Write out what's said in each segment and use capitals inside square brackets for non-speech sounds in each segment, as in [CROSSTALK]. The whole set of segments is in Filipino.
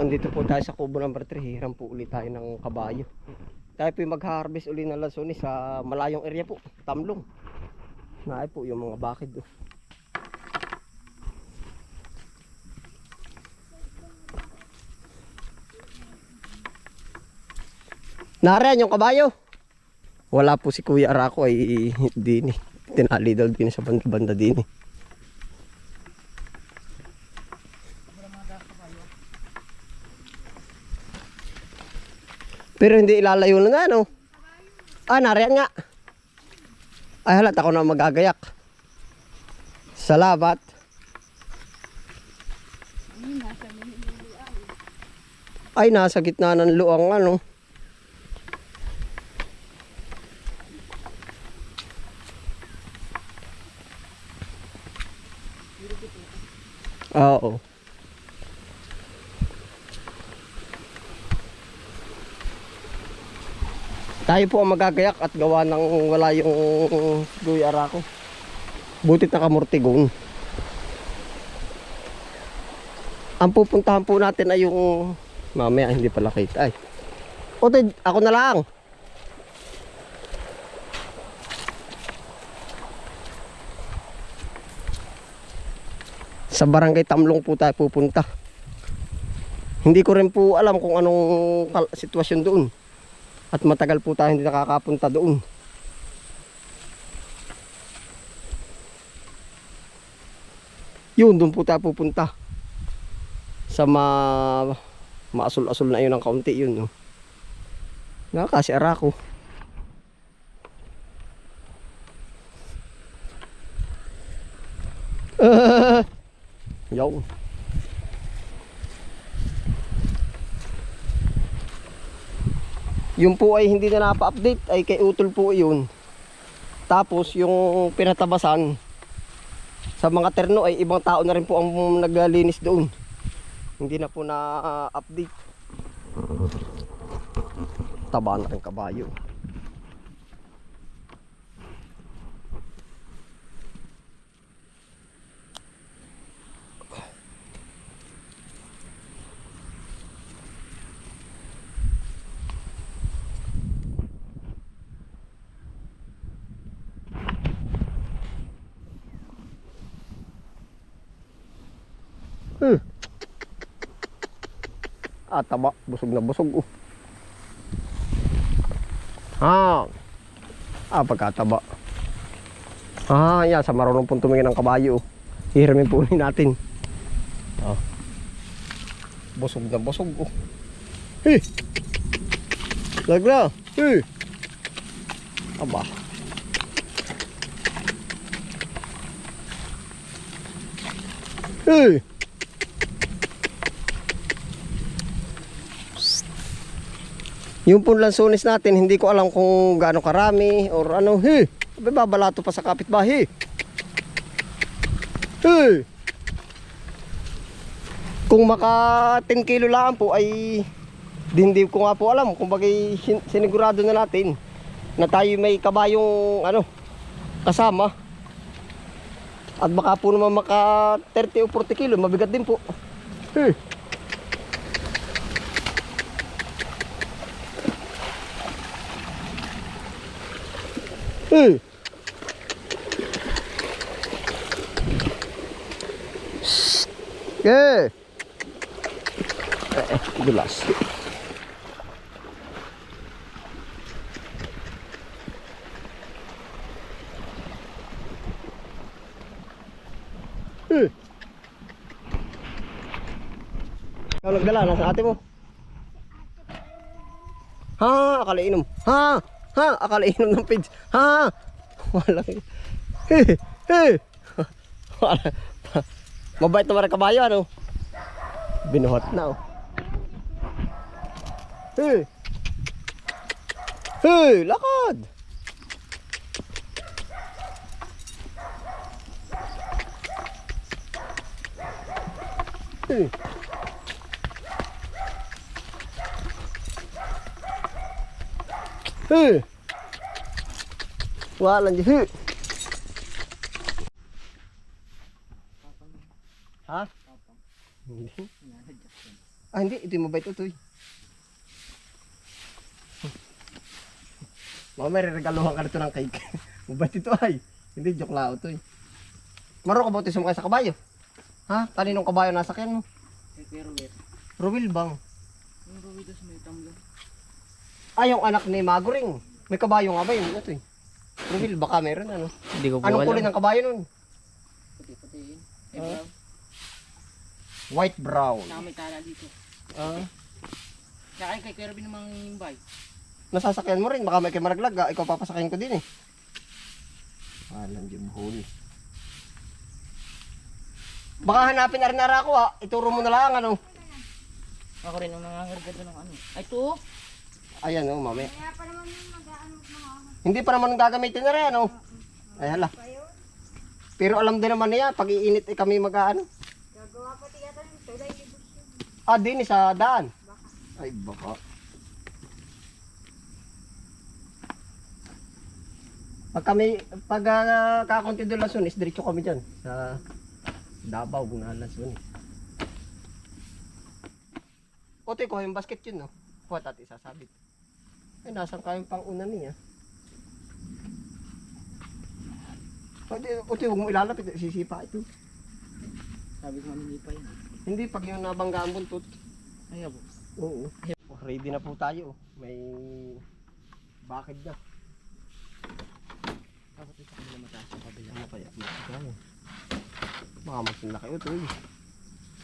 andito po tayo sa kubo number 3. Hiram po ulit tayo ng kabayo. Tayo po mag-harvest uli ng lasoni sa malayong area po. Tamlong. Naay po yung mga bakid do. Nariyan yung kabayo. Wala po si Kuya Arako ay hindi ni. Tinali daw din sa banda-banda din eh. Pero hindi ilalayo na nga, no? Ah, nariyan nga. Ay, halat ako na magagayak. Salamat. Ay, nasa gitna ng luang ano. Oo. Tayo po ang magagayak at gawa ng wala yung Guy Arako. Butit na kamurtigon. Ang pupuntahan po natin ay yung mamaya hindi pala kita ay. Ote, ako na lang. Sa barangay Tamlong po tayo pupunta. Hindi ko rin po alam kung anong sitwasyon doon. At matagal po tayo hindi nakakapunta doon. Yun, doon po tayo pupunta. Sa ma maasul-asul na yun ng kaunti yun. No? Nakakasi arako. [LAUGHS] Yo. Yung po ay hindi na napa-update ay kay Utol po yun. Tapos yung pinatabasan sa mga terno ay ibang tao na rin po ang naglalinis doon. Hindi na po na-update. Taba na rin kabayo. Hmm. Ah, taba. Busog na busog. Oh. Ah. Ah, pagkataba. Ah, yan. Sa marunong pong tumingin ng kabayo. oh. Hihiramin po natin. Ah. Busog na busog. Oh. Hey! Lagla! Hey! Aba. Hey! Yung pong lansones natin, hindi ko alam kung gaano karami or ano. He! Abay, babalato pa sa kapitbahay. He! Kung maka 10 kilo lang po ay di- hindi ko nga po alam. Kung bagay sin- sinigurado na natin na tayo may kabayong ano kasama. At baka po naman maka 30 o 40 kilo, mabigat din po. He! Eh. Shh. Eh. Dulas. Eh. Ikaw nagdala, nasa ate mo. Ha, akala inom. Ha, ha, akala inom ng pids. Ha, wala. He, he. Wala. Mabait naman ang kabayo, ano? Binuhat na, oh. He. He, lakad. ฮือว่าลันจะฮือ Ha? Hindi. ah, hindi. Ito yung mabait ito eh. Mga may regaluhan ka nito ng cake. mabait ito ay. Hindi, joke lao ito. Maro ka ba ito sumakay sa kabayo? Ha? Talinong kabayo nasa kyan mo? Rubil bang? Ah, yung anak ni Maguring. May kabayo nga ba yun? Ito eh. Ruwil, baka meron ano. Hindi ko Anong kulay ng kabayo nun? Puti-puti. Eh, Ah. brown. White brown. Saka may tala dito. Ah, Saka kay Kuya Robin namang himbay. nasasakyan mo rin. Baka may kay Maraglag. ah. Ikaw papasakyan ko din eh. Alam yung huli. Baka hanapin na rin nara ako ha. Ituro mo na lang ano. Ako rin ang nangangarga doon ng ano. Ay, to. Ayan oh, mami. Hindi pa naman gagamitin na rin ano. Ay hala. Pero alam din naman niya, pag iinit eh kami mag-ano. Gagawa pati yata ng tulay. Ah, din sa daan. Ay, baka. Pag kami, pag uh, kakunti doon Lasunis, diretso kami dyan. Sa Davao, Gunahan Lasunis. Ote, kuha yung basket yun, no? Kuha tati, sasabit. Ay, nasan kayong pang una niya? Ote, ote, huwag mo ilalapit, sisipa ito. Sabi ko mamili pa yun. Hindi, pag yung nabangga ang buntot. Ay, abo. Oo. Ready na po tayo. May bakid na. Dapat ito kanila mataas yung kabila. Ano kaya? Magkano? Baka mas laki ito eh.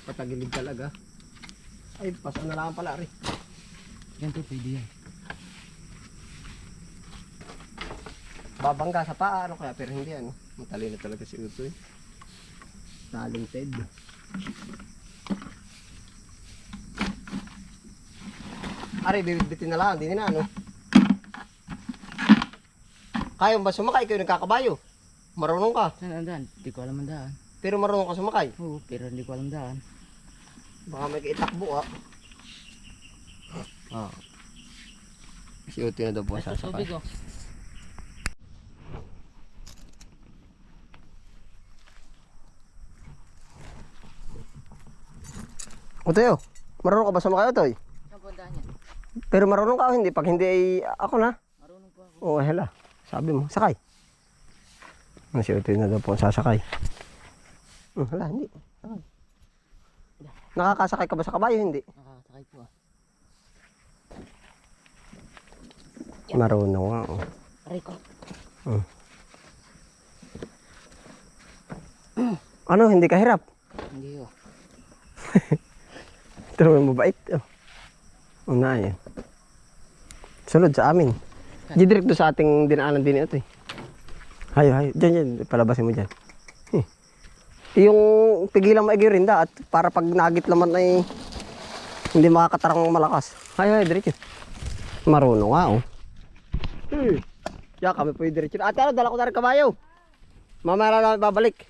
Patagilid talaga. Ay, paso na lang pala rin. Ganito pwede yan. Babangga sa paa, ano kaya? Pero hindi ano. Matalino talaga si Uto eh. Talented. Ari, bibitbitin na lang. Hindi na ano. Kaya ba sumakay? Kayo nagkakabayo. Marunong ka. Saan ang daan? Hindi ko alam ang daan. Pero marunong ka sumakay. Oo, pero hindi ko alam daan. Baka may kaitakbo ah. Ah. Si Uti na daw po Ito, sasakay. tubig oh. Uti oh. Marunong ka ba? Saan po ang daan yan? Pero marunong ka o hindi? Pag hindi ay ako na. Marunong po ako. Oo, hela. Sabi mo, sakay. Ah, Si Utoy na daw po sasakay. Hmm, hala, hindi. Sakay. Nakakasakay ka ba sa kabayo? Hindi. Nakakasakay po ah. Marunong nga. Oh. Aray ko. Ano, hindi ka hirap? Hindi oh. [LAUGHS] Pero may mabait. Oh. Una yan. Sunod sa amin. Di direct doon sa ating dinaanan din ito eh. Hayo, hayo. Diyan, diyan. Palabasin mo dyan. Eh. Yung pigilan mo rin at para pag nagit naman ay hindi makakatarang malakas. Hayo, hayo. Diretso. Marunong nga oh. Hmm. Ya, kami po yung diretso. Ate, ano, dala ko na rin. Mamaya na namin babalik.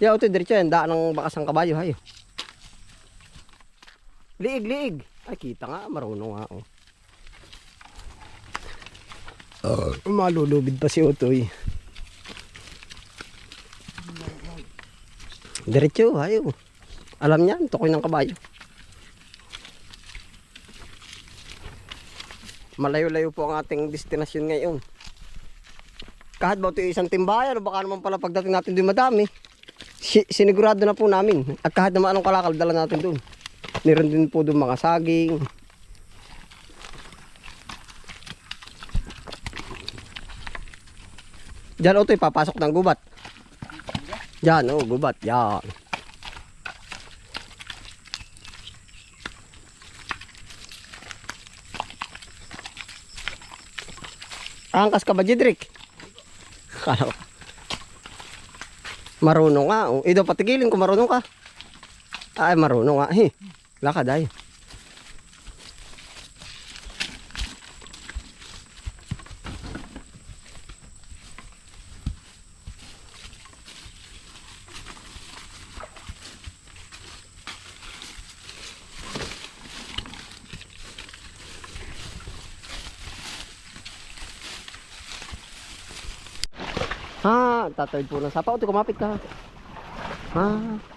Ya, ito diretso yan. Daan ng bakas ng kabayo. Hayo. Liig, liig. Ay, kita nga. Marunong nga, oh. Uh, malulubid pa si Utoy. Diretso, hayo. Alam niya, tukoy ng kabayo. Malayo-layo po ang ating destinasyon ngayon. Kahit ba ito isang timbayan, o baka naman pala pagdating natin doon madami, si- sinigurado na po namin. At kahit naman anong kalakal, dala natin doon. Meron din po doon mga saging. Diyan otoy, papasok ng gubat. Diyan, oh, gubat. Yan. Angkas ka ba, Jedrick? Kala. Marunong nga. Oh. Ito, patigilin kung marunong ka. Ay, marunong nga. He, lakad ay. Ha, tatawid po ng sapa. O, kumapit ka. Ha.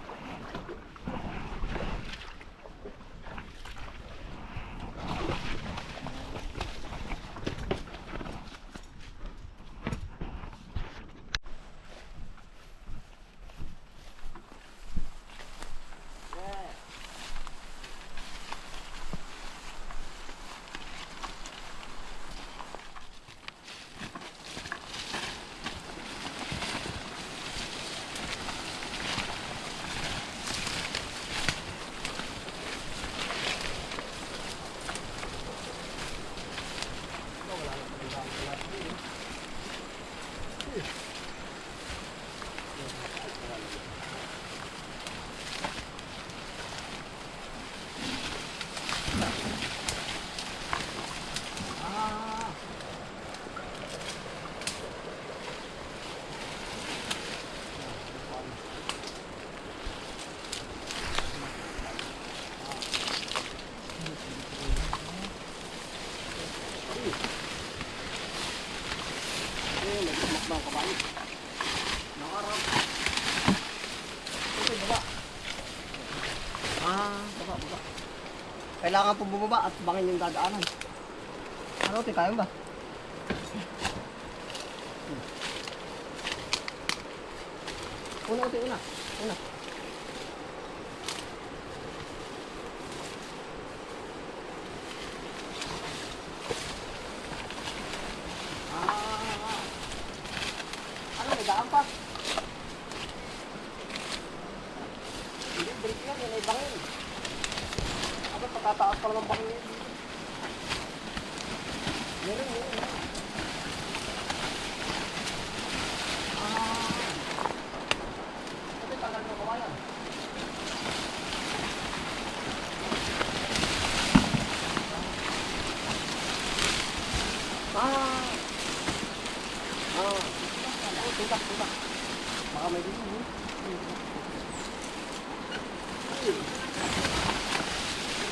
Kailangan pong bumaba at bangin yung dadaanan. Ano, te, kaya ba? Una, te, una. Una. Ah, ano, may daan pa? Hindi, break yan, yan ay bangin. Aba, patataas pa naman bangin yan. Meron, meron. Ah. Ito, tagal mo kawayan. Ah. Ah. Oh, tutak, tutak. Baka may dito. eh.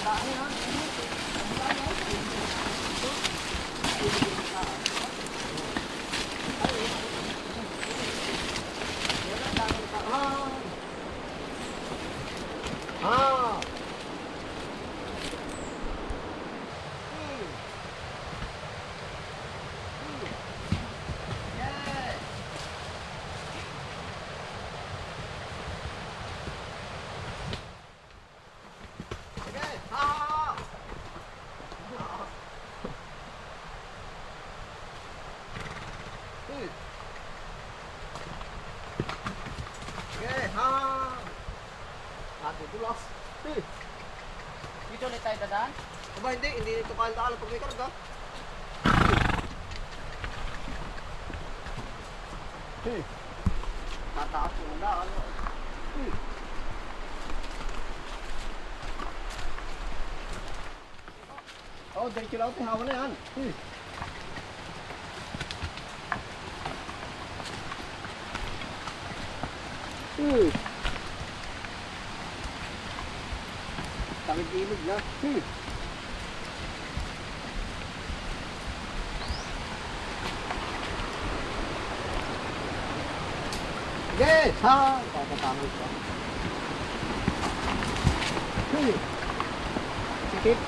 Daan yan. Ah. Ah. Hmm. Hmm. Yes. Sige. Ah. Hmm. Sige. Ah. Ate tulas. Hmm. Dito ulit tayo dadaan. Aba hindi, hindi ito kaya pag may karga. Hmm. Tataas mo na ano. Hmm. Oh, diretso lang ito, hawa na yan. Hmm. Hmm. Tawid ilog na. Hmm. Ha! Papatangan ko. Hmm. Sikip.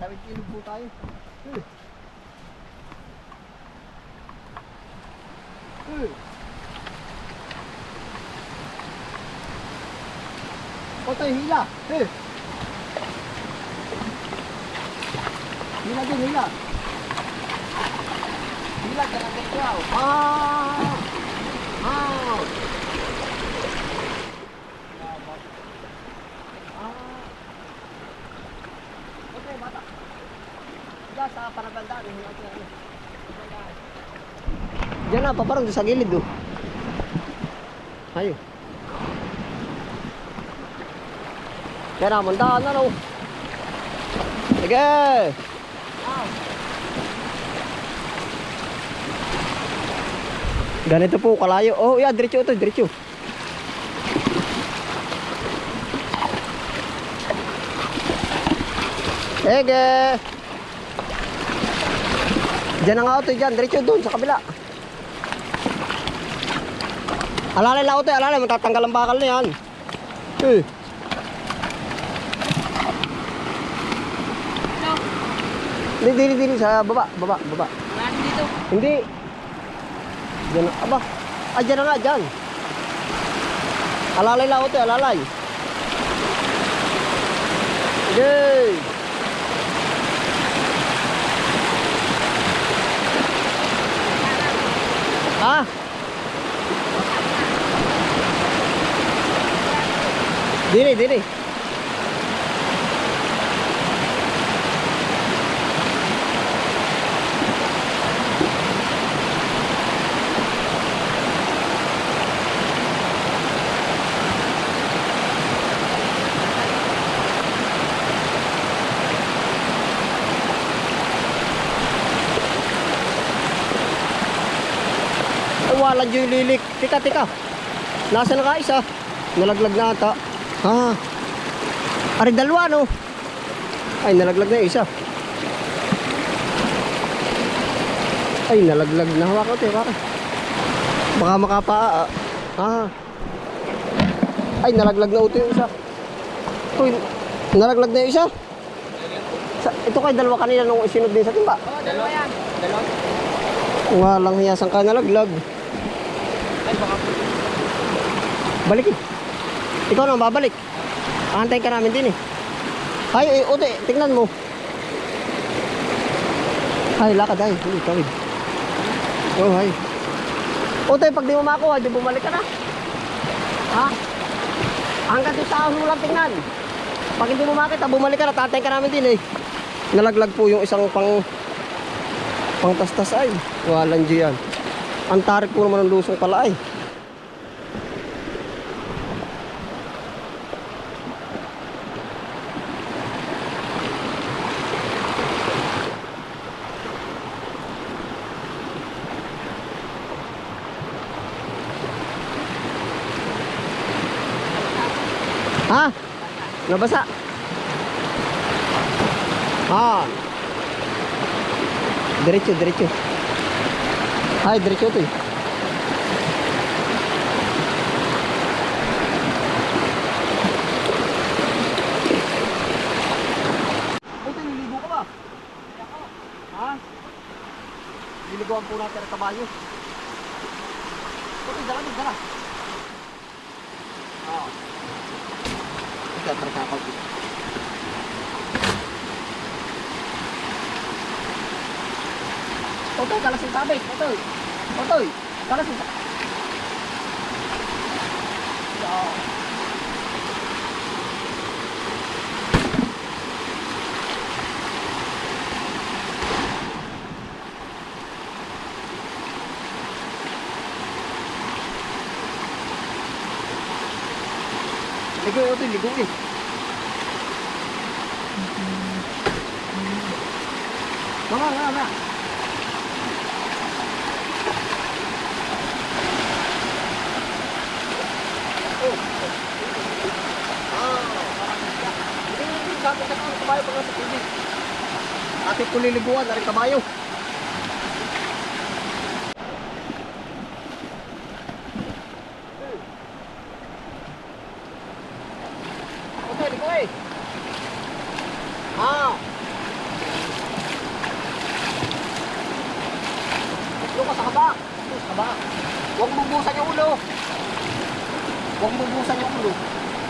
Tawid ilog po tayo. Hmm. Hmm. Otoy, hila. Eh. Hila din, hila. Hila ka na dito. Ah! Ah! Ah! Okay, bata. Diyan sa paragandaan, hila ka na. Diyan na, paparang doon sa gilid do. Ayo. Yan na, mandaan na no. Sige. Ganito po, kalayo. Oh, yeah, diretso ito, diretso. Sige. Diyan ang auto, diyan. Diretso doon, sa kabila. Alalay lang auto, alalay. Matatanggal ang bakal na yan. Eh. Hindi, hindi, hindi, sa baba, baba, baba. Wala dito. Hindi. Diyan na, aba. Ah, diyan na nga, diyan. Alalay lang auto, alalay. Yay! Ha? Dili. Ay, wala yung lilik. Tika, tika. Nasa na ka isa? Nalaglag na ata. Ha? Ari dalawa no? Ay, nalaglag na isa. Ay, nalaglag na. Hawakan ko, hawakan. Baka makapa. ah. Ah. Ay, nalaglag na uto yung isa. Uy, nalaglag na yung isa. Sa, ito kay dalawa kanina nung isinod din sa timba. Oo, dalawa yan. Dalawa. Walang hiyasan ka nalaglag. Ay, baka po. Ikaw na babalik. Aantayin ka namin din eh. Ay, eh, ute, tingnan mo. Ay, lakad ay. Hindi, tawid. Oh, ay. Ute, pag di mo makuha, di bumalik ka na. Ha? Hanggang sa ahon mo lang tingnan. Pag hindi mo makita, bumalik ka na. Tatay ka namin din eh. Nalaglag po yung isang pang pangtastas ay. Walang diyan. Ang tarik po naman ng lusong pala ay. Ha? Nabasa? Ha? Diretso, diretso. Ay, diretso to eh. Niliguan po natin ang kabayo. Puta, dala, dala. Ah. Ito, tarkakaw ko. Otoy, kalas yung sabit. Otoy. Otoy, kalas yung sabit. Ligo, Otoy, ligo eh. Mga, mga, mga. Ate ko liliguan, narin kabayo. Okay, ligo eh. Ah. Doon ka sa kaba. Doon sa kaba. Huwag mong busan yung ulo. Yung ulo.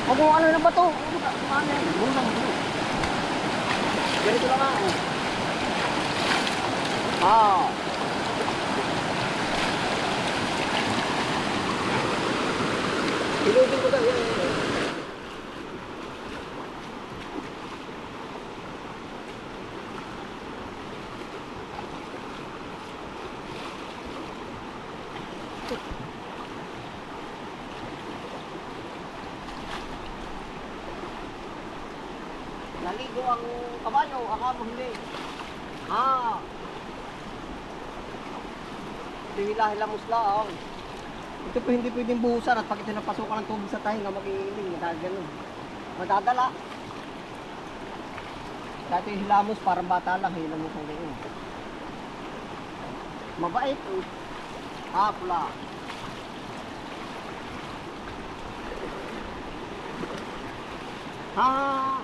Ano ng bato. Ano yan? Busan yung ulo. Ganito lang ako. Ah. Ilugin ko daw. Yan. Naligo ang kabayo, akamo hindi. Ah. Hila-hilamos lang. Ito po hindi pwedeng buhusan at pag ito napasukan ng tubig sa tahinga, mag-iiling, magaganon. Madadala. Dati yung hilamos, parang bata lang, hilamos ang ganyan. Mabait. Ah, pula. Ah.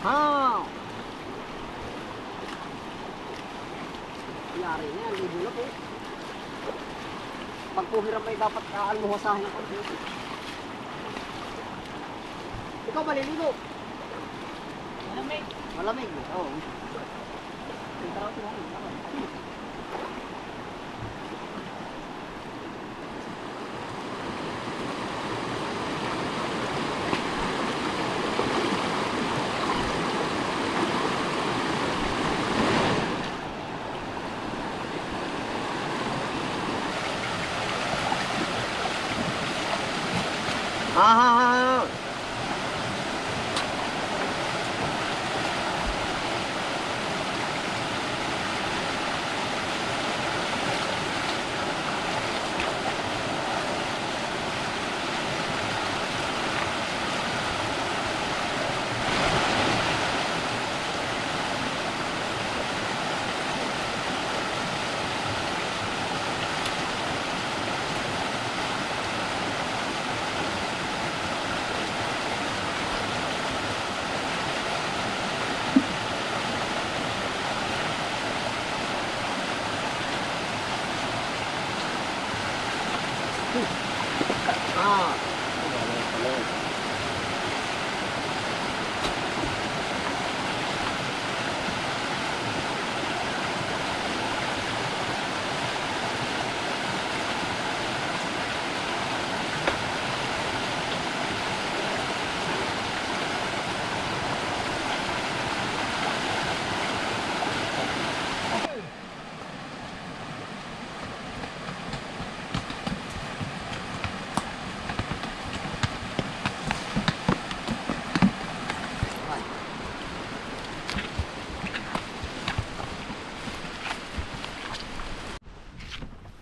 Ha! Yari na yan, libo na po. Pag po hirap ay dapat kaalmuhasahin ng konti. Ikaw maliligo. Malamig. Malamig. Oo. Oh. Tara ko lang. Ah, Ah.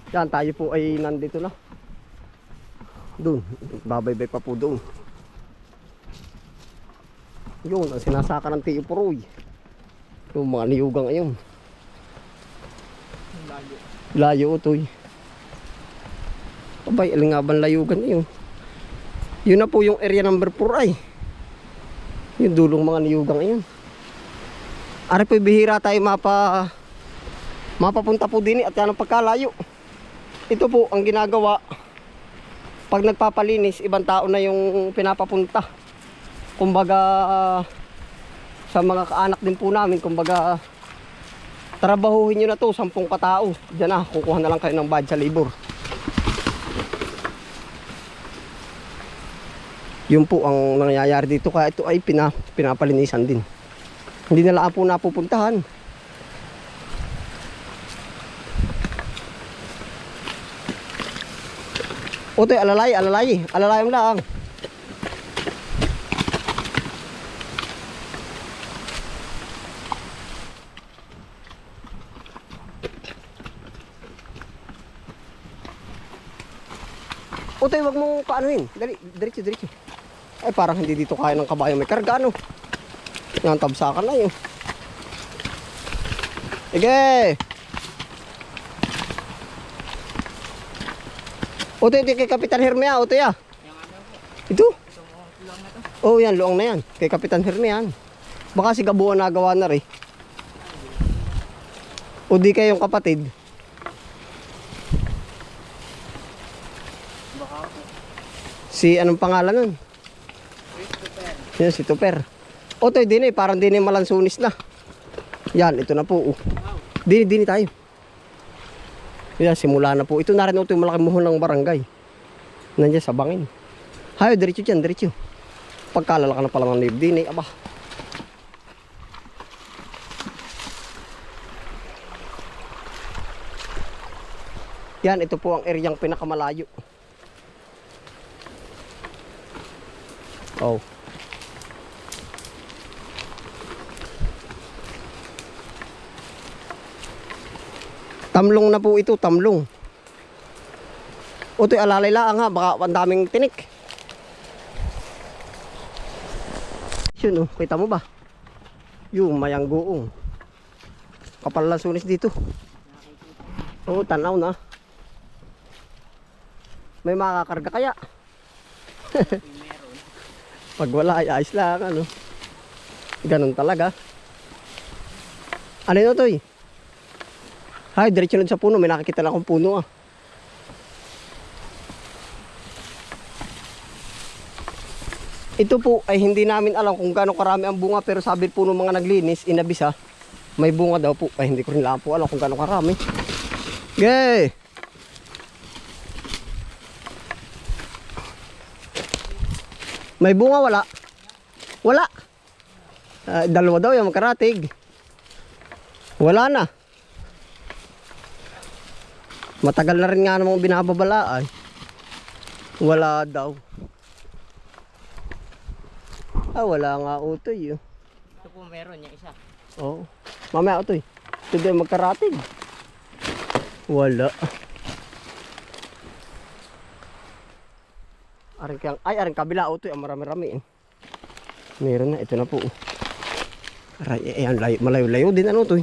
Yan, tayo po ay nandito na. Doon, babaybay pa po doon. Yun, ang sinasaka ng tiyo puroy. Yung mga niyugang ayun. Layo. Layo utoy. Abay, alingaban layugan na yun. Yun na po yung area number 4 ay. Yung dulong mga niyugang ayun. Ari po bihira tayo mapa mapapunta po din eh, at yan ang pagkalayo. Ito po ang ginagawa pag nagpapalinis, ibang tao na yung pinapapunta. Kumbaga sa mga kaanak din po namin, kumbaga trabahuhin nyo na to, sampung katao. Diyan na, kukuha na lang kayo ng badge sa labor. Yun po ang nangyayari dito kaya ito ay pina, pinapalinisan din. Hindi na lang po napupuntahan. Otoy, alalay, alalay, alalay mo lang. Otoy, wag mong paanohin. Dali, diretso, diretso. Ay, parang hindi dito kaya ng kabayo may karga, ano? Yan, tabsakan na yun. Sige! Otoy, ito kay Kapitan. Yung ano po. Ito? Oh, yan, luang na yan. Kay Kapitan Hermea yan. Baka si Gabuan nagawa na rin. O di kayong kapatid. Si anong pangalan nun? Yan, si Tuper. Otoy, din eh. Parang din eh malansunis na. Yan, ito na po. Oh. Dini, dini tayo. Yan, simula na po. Ito na rin ito yung malaking muhon ng barangay. Nandiyan sa bangin. Hayo, diretso dyan, diretso. Pagkalala ka na pala ng live din eh. Aba. Yan, ito po ang eryang pinakamalayo. Oh. Tamlong na po ito, tamlong. O ito'y alalay lang ha, baka ang daming tinik. Yun oh, kita mo ba? Yung mayang goong. Kapal lang sunis dito. Oo, tanaw na. May makakarga kaya. [LAUGHS] Pag wala ay ayos lang ano. Ganun talaga. Ano yun to Hay, diretso lang sa puno. May nakikita na akong puno ah. Ito po ay hindi namin alam kung gaano karami ang bunga pero sabi po ng mga naglinis, inabisa, may bunga daw po. Ay hindi ko rin lang po alam kung gaano karami. Gay! May bunga wala? Wala. Ah, dalawa daw yung makaratig. Wala na. Matagal na rin nga namang binababalaan. Wala daw. Ah, wala nga utoy. Oh. Ito po meron yung isa. Oo. Mamaya utoy. Ito din magkaratig. Wala. Aring kang, ay, aring kabila utoy. Ang marami-rami. eh. Meron na. Ito na po. Aray, eh, ayan, layo, malayo-layo din ano utoy.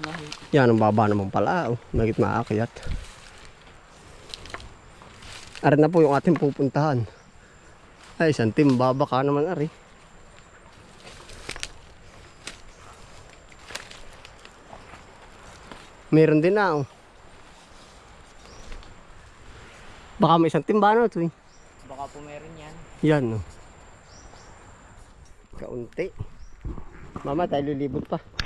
Lahi. Yan, ang baba naman pala. Oh. Nagit maakyat. Ari na po yung ating pupuntahan. Ay, isang timba baka naman ari. Meron din na. Oh. Baka may isang timba na ito eh. Baka po meron yan. Yan no. Kaunti. Mama tayo lilibot pa.